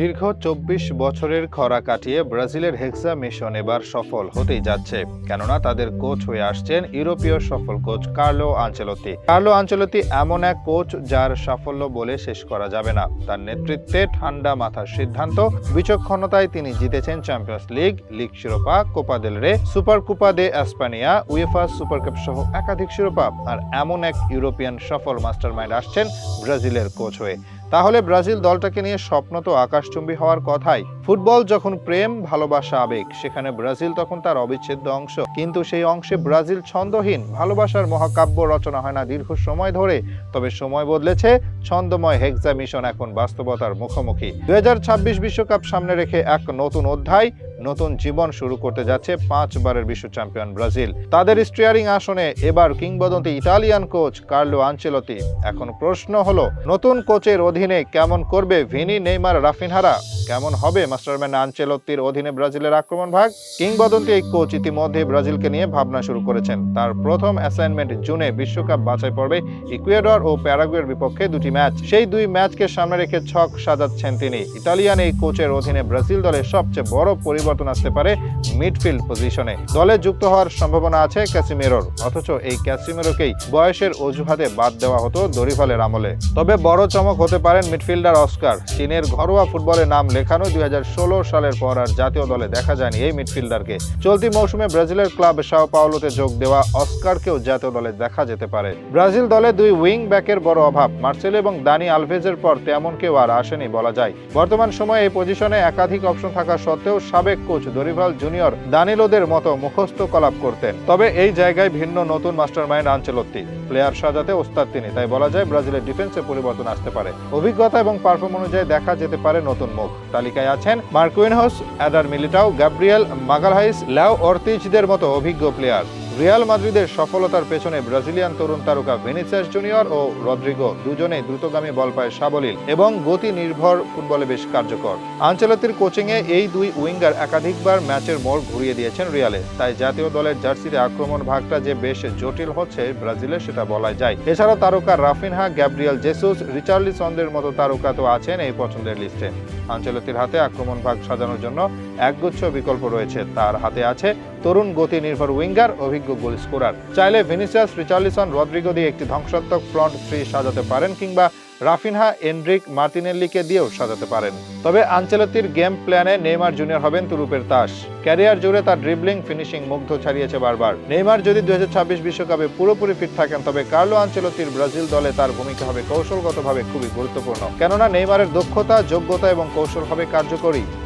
দীর্ঘ চব্বিশ বছরের খরা কাটিয়ে ব্রাজিলের হেক্সা মিশন এবার সফল হতেই যাচ্ছে, কেননা তাদের কোচ হয়ে আসছেন ইউরোপীয় সফল coach Carlo Ancelotti Carlo Ancelotti এমন এক কোচ যার সাফল্য বলে শেষ করা যাবে না। তার নেতৃত্বে ঠান্ডা মাথার সিদ্ধান্ত, বিচক্ষণতায় তিনি জিতেছেন চ্যাম্পিয়ন্স লিগ লিগ শিরোপা, Copa del Rey, Super Copa de Espana UEFA Super Cup সহ একাধিক শিরোপা। আর এমন এক ইউরোপিয়ান সফল মাস্টারমাইন্ড আসছেন ব্রাজিলের কোচ হয়ে। তাহলে ব্রাজিল দলটাকে নিয়ে স্বপ্ন তো আকাশচুম্বী হওয়ার কথাই। ফুটবল যখন প্রেম, ভালোবাসা, আবেগ, সেখানে ব্রাজিল তখন তার অবিচ্ছেদ্য অংশ। কিন্তু সেই অংশে ব্রাজিল ছন্দহীন, ভালোবাসার মহাকাব্য রচনা হয় না দীর্ঘ সময় ধরে। তবে সময় বদলেছে ছন্দময় হেক্সা মিশন এখন বাস্তবতার মুখোমুখি। দু বিশ্বকাপ সামনে রেখে এক নতুন অধ্যায় নতুন জীবন শুরু করতে যাচ্ছে পাঁচবারের বিশ্ব চ্যাম্পিয়ন ব্রাজিল। তাদের স্টিয়ারিং আসনে এবার কিংবদন্তি ইতালিয়ান কোচ কার্লো আঞ্চেলতি এখন প্রশ্ন হলো, নতুন কোচের অধীনে কেমন করবে ভিনি, নেইমার, রাফিনহারা? কেমন হবে মাস্টারম্যান আঞ্চেলত্তির অধীনে ব্রাজিলের আক্রমণ ভাগ? কিংবদন্তি এই কোচ ইতিমধ্যে ব্রাজিলকে নিয়ে ভাবনা শুরু করেছেন। তার প্রথম অ্যাসাইনমেন্ট জুনে বিশ্বকাপ বাছাই পর্বে ইকুয়েডর ও প্যারাগুয়ের বিপক্ষে দুটি ম্যাচ। সেই দুই ম্যাচকে সামনে রেখে ছক সাজাচ্ছেন তিনি। ইতালিয়ান এই কোচের অধীনে ব্রাজিল দলের সবচেয়ে বড় পরিবর্তন আসতে পারে মিডফিল্ড পজিশনে। দলে যুক্ত হওয়ার সম্ভাবনা আছে ক্যাসিমেরোর, অথচ এই ক্যাসিমেরোকেই বয়সের অজুহাতে বাদ দেওয়া হতো দরিফালের আমলে। তবে বড় চমক হতে পারেন মিডফিল্ডার অস্কার। চীনের ঘরোয়া ফুটবলে নাম লেখানো দুই হাজার ষোলো সালের পর আর জাতীয় দলে দেখা যায়নি এই মিডফিল্ডারকে। চলতি মৌসুমে ব্রাজিলের ক্লাব সাও পাওলোতে যোগ দেওয়া অস্কারকেও জাতীয় দলে দেখা যেতে পারে। ব্রাজিল দলে দুই উইং ব্যাকের বড় অভাব। মার্সেল এবং দানি আলভেজের পর তেমন কেউ আর আসেনি বলা যায়। বর্তমান সময়ে এই পজিশনে একাধিক অপশন থাকা সত্ত্বেও সাবেক কোচ দরিভাল জুনিয়র দানিলোদের মতো মুখস্থ কলাপ করতেন। তবে এই জায়গায় ভিন্ন নতুন মাস্টার মাইন্ড আঞ্চলত্তি প্লেয়ার সাজাতে ওস্তাদ তিনি, তাই বলা যায় ব্রাজিলের ডিফেন্সে পরিবর্তন আসতে পারে। অভিজ্ঞতা এবং পারফর্ম অনুযায়ী দেখা যেতে পারে নতুন মুখ। তালিকায় আছেন Marquinhos Eder Militao, Gabriel Magalhaes, Leo অর্তিজদের মতো অভিজ্ঞ প্লেয়ার রিয়াল মাদ্রিদের সফলতার পেছনে ব্রাজিলিয়ান তরুণ তারকা ভেনিসিয়াস জুনিয়র ও রদ্রিগো দুজনেই দ্রুতগামী বল পায় সাবলীল এবং গতি নির্ভর ফুটবলে বেশ কার্যকর। আঞ্চলতির কোচিংয়ে এই দুই উইঙ্গার একাধিকবার ম্যাচের মোড় ঘুরিয়ে দিয়েছেন রিয়ালে, তাই জাতীয় দলের জার্সিতে আক্রমণ ভাগটা যে বেশ জটিল হচ্ছে ব্রাজিলের সেটা বলা যায়। এছাড়াও তারকা রাফিনহা, গ্যাব্রিয়েল জেসুস রিচার্লিসনদের মতো তারকা তো আছেন এই পছন্দের লিস্টে। আঞ্চলতির হাতে আক্রমণ ভাগ সাজানোর জন্য একগুচ্ছ বিকল্প রয়েছে, তার হাতে আছে তরুণ গতি নির্ভর উইঙ্গার, অভিজ্ঞ গোল স্কোরার। চাইলে ভিনিসিয়াস রিচার্লিসন রদ্রিগো দিয়ে একটি ধ্বংসাত্মক ফ্রন্ট থ্রি সাজাতে পারেন কিংবা রাফিনহা এন্ড্রিক মার্টিনেল্লিকে দিয়েও সাজাতে পারেন। তবে আঞ্চলতির গেম প্ল্যানে নেইমার জুনিয়র হবেন তুরুপের তাস। ক্যারিয়ার জুড়ে তার ড্রিবলিং ফিনিশিং মুগ্ধ ছাড়িয়েছে বারবার। নেইমার যদি দুই বিশ্বকাপে পুরোপুরি ফিট থাকেন, তবে কার্লো আঞ্চলতির ব্রাজিল দলে তার ভূমিকা হবে কৌশলগতভাবে খুবই গুরুত্বপূর্ণ। কেননা নেইমারের দক্ষতা, যোগ্যতা এবং কৌশল হবে কার্যকরী।